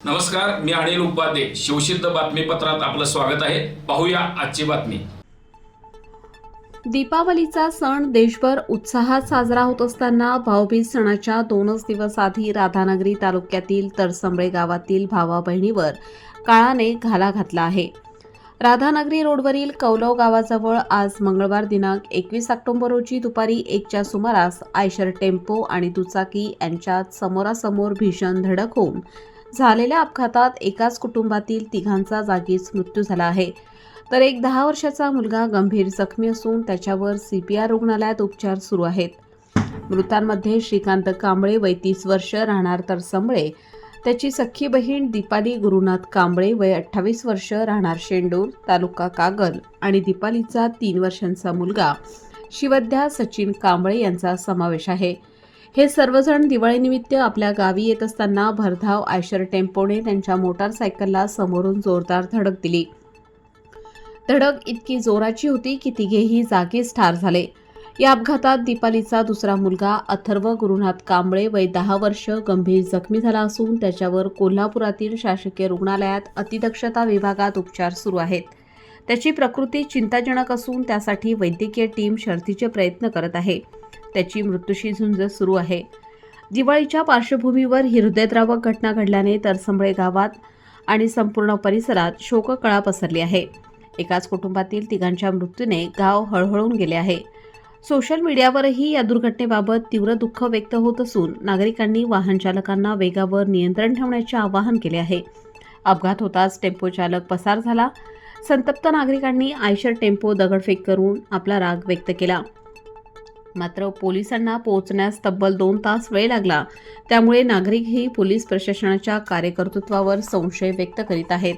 नमस्कार मी अनिल उपाध्ये. शिवसिद्ध बातमीपत्रात आपलं स्वागत आहे. पाहूया आजची बातमी. दीपावलीचा सण देशभर उत्साहात साजरा होत असताना भाऊबीज सणाच्या दोनच दिवस आधी राधानगरी तालुक्यातील तरसंबळे गावातील भावा बहिणीवर काळाने घाला घातला आहे. राधानगरी रोडवरील कौलव गावाजवळ आज मंगळवार दिनांक एकवीस ऑक्टोबर रोजी दुपारी एकच्या सुमारास आयशर टेम्पो आणि दुचाकी यांच्यात समोरासमोर भीषण धडक होऊन झालेल्या अपघातात एकाच कुटुंबातील तिघांचा जागीच मृत्यू झाला आहे. तर एक दहा वर्षाचा मुलगा गंभीर जखमी असून त्याच्यावर सीपीआर रुग्णालयात उपचार सुरू आहेत. मृतांमध्ये श्रीकांत कांबळे वय तीस वर्ष राहणार तर संबळे त्याची सख्खी बहीण दीपाली गुरुनाथ कांबळे वय अठ्ठावीस वर्ष राहणार शेंडूर तालुका कागल आणि दीपालीचा तीन वर्षांचा मुलगा. शिवध्या सचिन कांबळे यांचा समावेश आहे. हे सर्वजण दिवाळीनिमित्त आपल्या गावी येत असताना भरधाव आयशर टेम्पोने त्यांच्या मोटारसायकलला समोरून जोरदार धडक दिली. धडक इतकी जोराची होती की तिघेही जागीच ठार झाले. या अपघातात दीपालीचा दुसरा मुलगा अथर्व गुरुनाथ कांबळे वय दहा वर्ष गंभीर जखमी झाला असून त्याच्यावर कोल्हापुरातील शासकीय रुग्णालयात अतिदक्षता विभागात उपचार सुरू आहेत. त्याची प्रकृती चिंताजनक असून त्यासाठी वैद्यकीय टीम शर्थीचे प्रयत्न करत आहे. त्याची मृत्यूशी झुंज सुरू आहे. दिवाळीच्या पार्श्वभूमीवर ही हृदयद्रावक घटना घडल्याने तरसंबळे गावात आणि संपूर्ण परिसरात शोककळा पसरली आहे. एकाच कुटुंबातील तिघांच्या मृत्यूने गाव हळहळून गेले आहे. सोशल मीडियावरही या दुर्घटनेबाबत तीव्र दुःख व्यक्त होत असून नागरिकांनी वाहन चालकांना वेगावर नियंत्रण ठेवण्याचे आवाहन केले आहे. अपघात होताच टेम्पो चालक पसार झाला. संतप्त नागरिकांनी आयशर टेम्पो दगडफेक करून आपला राग व्यक्त केला. मात्र पोलिसांना पोहोचण्यास तब्बल दोन तास वेळ लागला. त्यामुळे नागरिकही पोलीस प्रशासनाच्या कार्यकर्तृत्वावर संशय व्यक्त करीत आहेत.